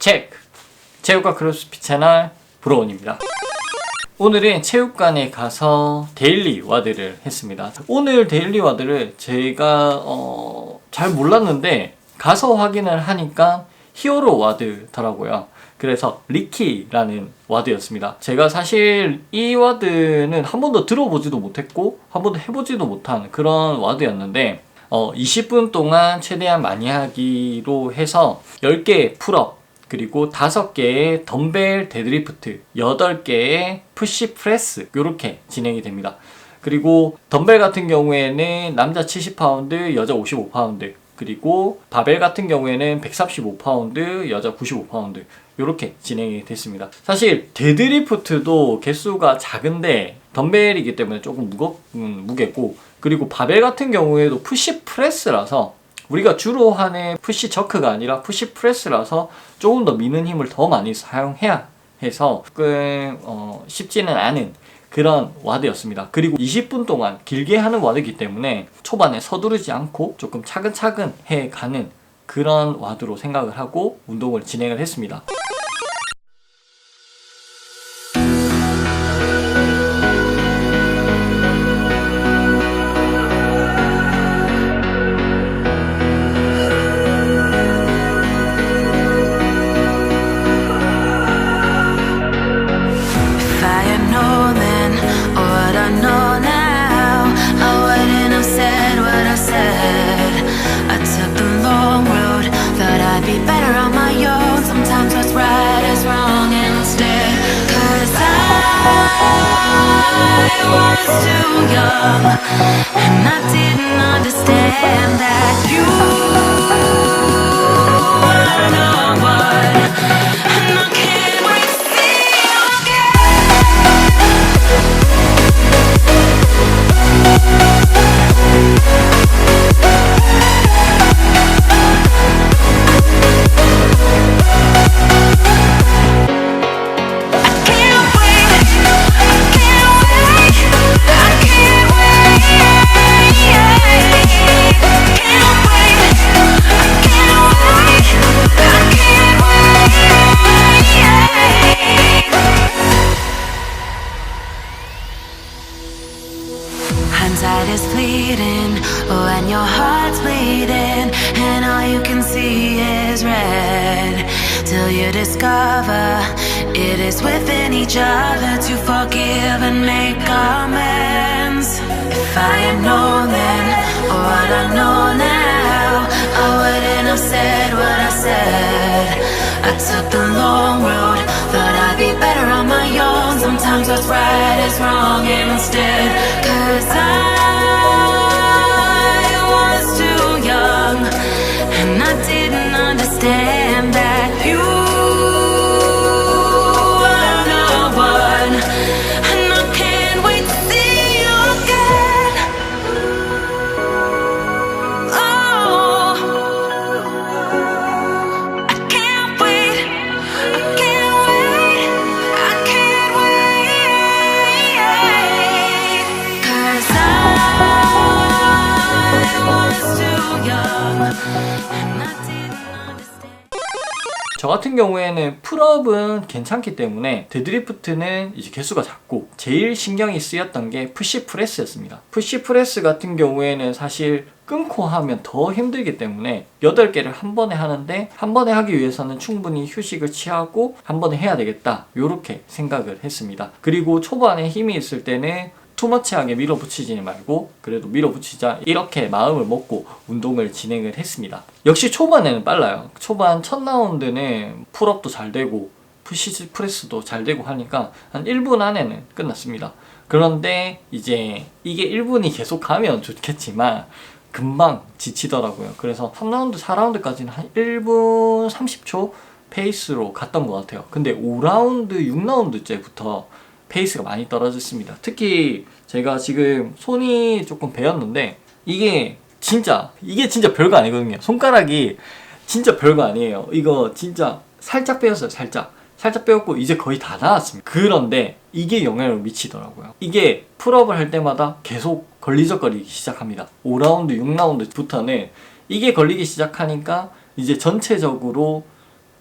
체크! 체육과 크로스핏 채널 브로원입니다. 오늘은 체육관에 가서 데일리 와드를 했습니다. 오늘 데일리 와드를 제가 어, 잘 몰랐는데 가서 확인을 하니까 히어로 와드더라고요. 그래서 리키라는 와드였습니다. 제가 사실 이 와드는 한 번도 들어보지도 못했고 한 번도 해보지도 못한 그런 와드였는데 어, 20분 동안 최대한 많이 하기로 해서 10개 풀업 그리고 5개의 덤벨 데드리프트 8개의 푸시 프레스 이렇게 진행이 됩니다. 그리고 덤벨 같은 경우에는 남자 70파운드, 여자 55파운드 그리고 바벨 같은 경우에는 135파운드, 여자 95파운드 이렇게 진행이 됐습니다. 사실 데드리프트도 개수가 작은데 덤벨이기 때문에 조금 무겁 음, 무게고 그리고 바벨 같은 경우에도 푸시 프레스라서 우리가 주로 하는 푸시 저크가 아니라 푸시 프레스라서 조금 더 미는 힘을 더 많이 사용해야 해서 조금 어, 쉽지는 않은 그런 와드였습니다. 그리고 20분 동안 길게 하는 와드이기 때문에 초반에 서두르지 않고 조금 차근차근 해가는 그런 와드로 생각을 하고 운동을 진행을 했습니다. And I didn't understand that you can see is red. Till you discover it is within each other to forgive and make amends. If I had known then or what I know now, I wouldn't have said what I said. I took the long road, thought I'd be better on my own. Sometimes what's right is wrong instead. Cause I 저 같은 경우에는 풀업은 괜찮기 때문에 데드리프트는 이제 개수가 작고 제일 신경이 쓰였던 게 푸시 프레스였습니다. 푸시 프레스 같은 경우에는 사실 끊고 하면 더 힘들기 때문에 8개를 한 번에 하는데 한 번에 하기 위해서는 충분히 휴식을 취하고 한 번에 해야 되겠다. 이렇게 생각을 했습니다. 그리고 초반에 힘이 있을 때는 투머치하게 밀어붙이지 말고 그래도 밀어붙이자 이렇게 마음을 먹고 운동을 진행을 했습니다. 역시 초반에는 빨라요. 초반 첫 라운드는 풀업도 잘 되고 푸시 프레스도 잘 되고 하니까 한 1분 안에는 끝났습니다. 그런데 이제 이게 1분이 계속 가면 좋겠지만 금방 지치더라고요. 그래서 3라운드, 4라운드까지는 한 1분 30초 페이스로 갔던 것 같아요. 근데 5라운드, 6라운드째부터 페이스가 많이 떨어졌습니다. 특히 제가 지금 손이 조금 베었는데 이게 진짜 이게 진짜 별거 아니거든요. 손가락이 진짜 별거 아니에요. 이거 진짜 살짝 빼었어요. 살짝. 살짝 빼었고 이제 거의 다 나왔습니다. 그런데 이게 영향을 미치더라고요. 이게 풀업을 할 때마다 계속 걸리적거리기 시작합니다. 5라운드, 6라운드부터는 이게 걸리기 시작하니까 이제 전체적으로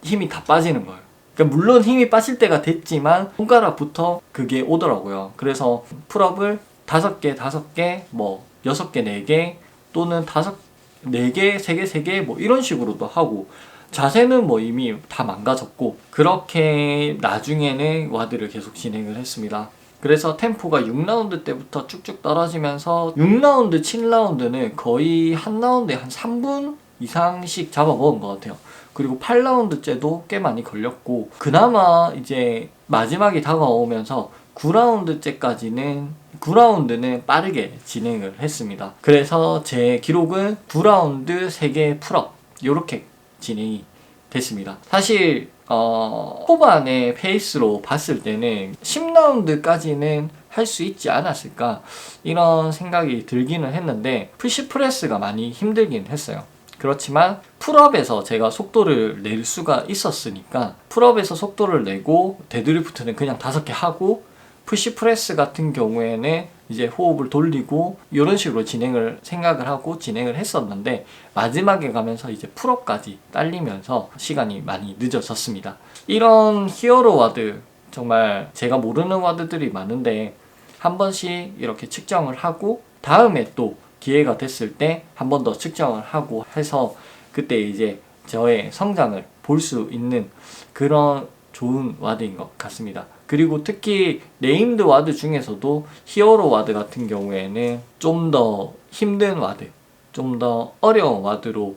힘이 다 빠지는 거예요. 그러니까 물론 힘이 빠질 때가 됐지만 손가락부터 그게 오더라고요. 그래서 풀업을 다섯 개, 다섯 개, 뭐 여섯 개, 네 개 또는 다섯 네 개, 세 개, 세 개 뭐 이런 식으로도 하고 자세는 뭐 이미 다 망가졌고 그렇게 나중에는 와드를 계속 진행을 했습니다. 그래서 템포가 6라운드 때부터 쭉쭉 떨어지면서 6라운드, 7라운드는 거의 한 라운드에 한 3분 이상씩 잡아먹은 것 같아요. 그리고 8라운드째도 꽤 많이 걸렸고 그나마 이제 마지막이 다가오면서 9라운드째까지는 9라운드는 빠르게 진행을 했습니다. 그래서 제 기록은 9라운드 3개 풀업 이렇게 진행이 됐습니다. 사실 어, 초반의 페이스로 봤을 때는 10라운드까지는 할 수 있지 않았을까 이런 생각이 들기는 했는데 푸시 프레스가 많이 힘들긴 했어요. 그렇지만 풀업에서 제가 속도를 낼 수가 있었으니까 풀업에서 속도를 내고 데드리프트는 그냥 다섯 개 하고 푸시 프레스 같은 경우에는 이제 호흡을 돌리고 이런 식으로 진행을 생각을 하고 진행을 했었는데 마지막에 가면서 이제 풀업까지 딸리면서 시간이 많이 늦어졌습니다. 이런 히어로 와드 정말 제가 모르는 와드들이 많은데 한 번씩 이렇게 측정을 하고 다음에 또 기회가 됐을 때 한 번 더 측정을 하고 해서 그때 이제 저의 성장을 볼 수 있는 그런 좋은 와드인 것 같습니다. 그리고 특히 네임드 와드 중에서도 히어로 와드 같은 경우에는 좀 더 힘든 와드, 좀 더 어려운 와드로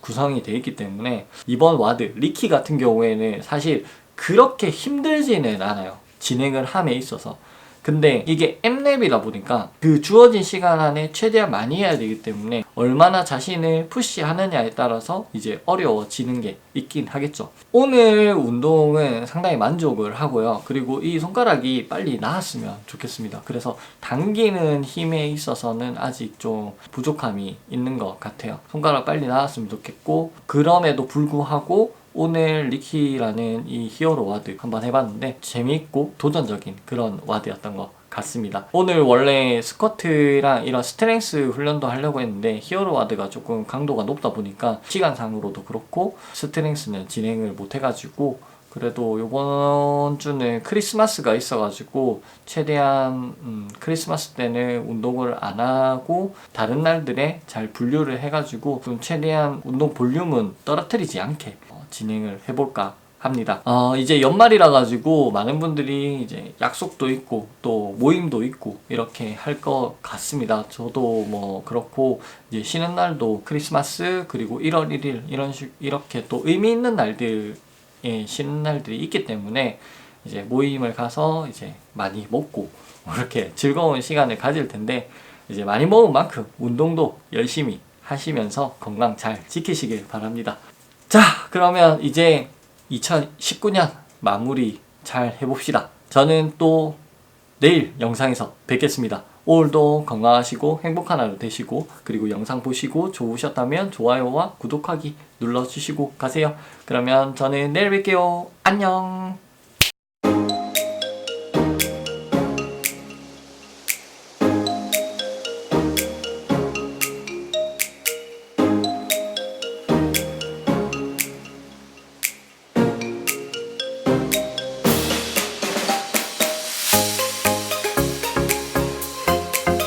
구성이 되어 있기 때문에 이번 와드 리키 같은 경우에는 사실 그렇게 힘들지는 않아요. 진행을 함에 있어서. 근데 이게 M랩이다 보니까 그 주어진 시간 안에 최대한 많이 해야 되기 때문에 얼마나 자신을 푸시하느냐에 따라서 이제 어려워지는 게 있긴 하겠죠. 오늘 운동은 상당히 만족을 하고요. 그리고 이 손가락이 빨리 나았으면 좋겠습니다. 그래서 당기는 힘에 있어서는 아직 좀 부족함이 있는 것 같아요. 손가락 빨리 나았으면 좋겠고 그럼에도 불구하고 오늘 리키라는 이 히어로 와드 한번 해봤는데 재미있고 도전적인 그런 와드였던 것 같습니다. 오늘 원래 스쿼트랑 이런 스트렝스 훈련도 하려고 했는데 히어로 와드가 조금 강도가 높다 보니까 시간상으로도 그렇고 스트렝스는 진행을 못 해가지고 그래도 요번 주는 크리스마스가 있어가지고 최대한 음, 크리스마스 때는 운동을 안 하고 다른 날들에 잘 분류를 해가지고 좀 최대한 운동 볼륨은 떨어뜨리지 않게 어, 진행을 해볼까 합니다. 어, 이제 연말이라 가지고 많은 분들이 이제 약속도 있고 또 모임도 있고 이렇게 할 것 같습니다. 저도 뭐 그렇고 이제 쉬는 날도 크리스마스 그리고 1월 1일 이런 식 이렇게 또 의미 있는 날들 예, 쉬는 날들이 있기 때문에 이제 모임을 가서 이제 많이 먹고 이렇게 즐거운 시간을 가질 텐데 이제 많이 먹은 만큼 운동도 열심히 하시면서 건강 잘 지키시길 바랍니다. 자, 그러면 이제 2019년 마무리 잘 해봅시다. 저는 또 내일 영상에서 뵙겠습니다. 오늘도 건강하시고 행복한 하루 되시고 그리고 영상 보시고 좋으셨다면 좋아요와 구독하기 눌러주시고 가세요. 그러면 저는 내일 뵐게요. 안녕.